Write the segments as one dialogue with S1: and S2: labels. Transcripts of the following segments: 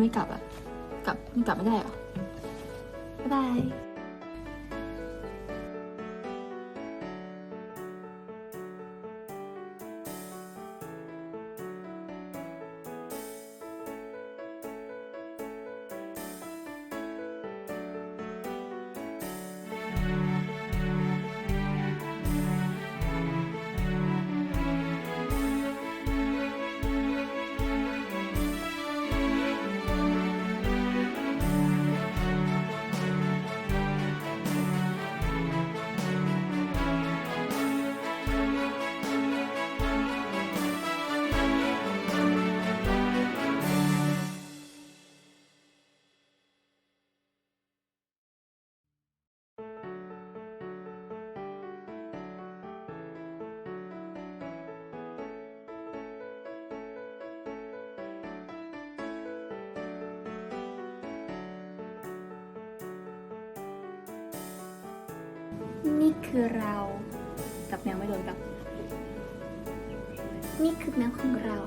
S1: ไม่กลับอะ กลับมันกลับไม่ได้เหรอบ๊ายบาย นี่คือเรากับแมวไม่โดนกับ นี่คือแมวของเรา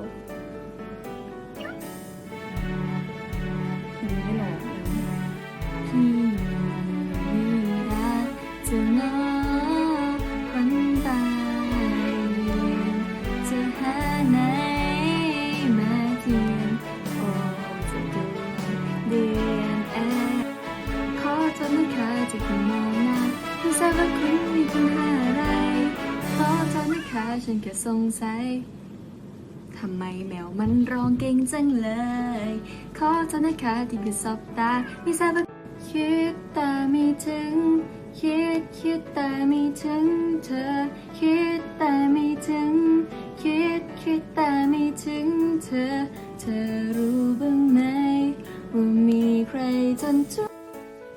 S1: ฉันแค่สงสัยทำไมแมวมันร้องเก่งจังเลย ขอโทษนะคะที่ผิดสบตา ไม่ทราบว่าคิดแต่ไม่ถึง คิดคิดแต่ไม่ถึง เธอ คิดแต่ไม่ถึง คิดคิดแต่ไม่ถึง เธอ เธอรู้บ้างไหมว่ามีใครจนจุ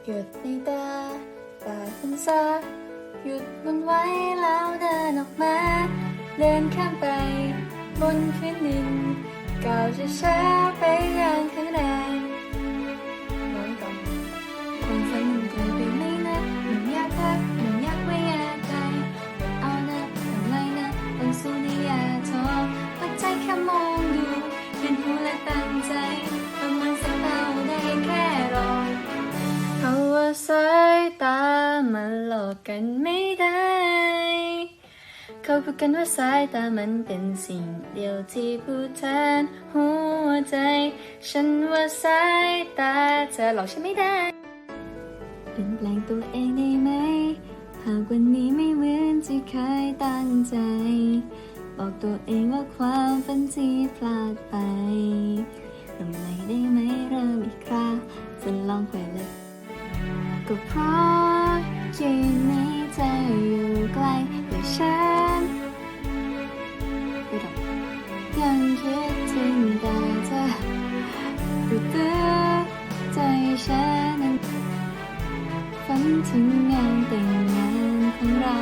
S1: หยุดในตาตาคุณซาหยุดมันไว้แล้วเดินออกมา เดินข้ามไป บนพื้นดินก้าวช้าๆไปอย่างแข็งแรงร้องก่อนความฝันมันไกลไปไหมนะมันอยากรักมันอยากไม่ยากไกลเอานะทำไรนะต้องสู้ในยาท้อปัดใจแค่มองดูเป็นหูและตั้งใจประมาณสักเท่าได้แค่รอเพราะว่าสายตามันหลอกกันไม่ได้ เขาพูดกันว่าสายตามันเป็นสิ่งเดียวที่พูดแทนหัวใจ ฉันว่าสายตาจะหลอกฉันไม่ได้เปลี่ยนแปลงตัวเองได้ไหม หากวันนี้ไม่เหมือนที่เคยตั้งใจ บอกตัวเองว่าความฝันที่พลาดไปเริ่มได้ไหมเริ่มอีกคราจะลองไปเลยก็เพราะยืนนี้เธอยู่ใกลแต่ฉัน ยังคิดถึงแต่เธอตื่นตื้อใจฉันนั้นฝันถึงงานแต่งงานของเรา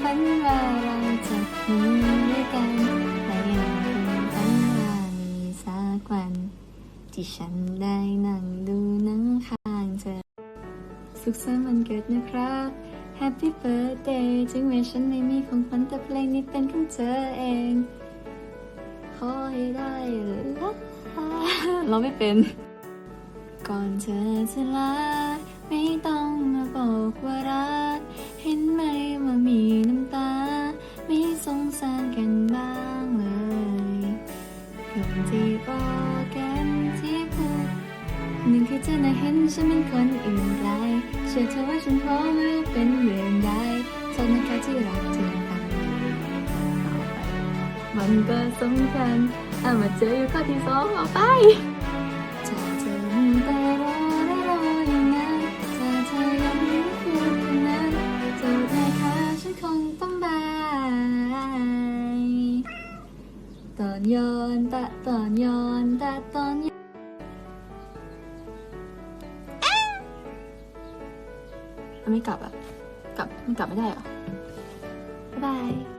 S1: ฝันว่าเราจะมีด้วยกันและยังคงฝันว่ามีสักวันที่ฉันได้นั่งดูหนังข้างเธอ สุขสันต์วันเกิดนะครับ Happy Birthday ถึงแม้ฉันไม่มีของขวัญแต่เพลงนี้เป็นของเธอเอง ขอให้ได้ละเราไม่เป็น ก่อนเธอจะลาไม่ต้องมาบอกว่ารัก เห็นไหมว่ามีน้ำตา ไม่สงสารกันบ้างเลยคนที่บอกกันที่พูดหนึ่งคือเธอน่ะเห็นฉันเป็นคนอื่นไกลเชื่อเธอว่าฉันพร้อมไม่ว่าเป็นเรื่องใดโทษนะคะที่รักเธอ มันก็สำคัญเอามาเจออยู่ข้อที่สองเอาไปถ้าเธอแต่รอและรออย่างนั้นถ้าเธอยังไม่พูดคำนั้นโทษนะคะฉันคงต้องบาย ตอนย้อนตะตอนย้อนตะตอนย้อนไม่กลับอะ กลับมันกลับไม่ได้เหรอบ๊ายบาย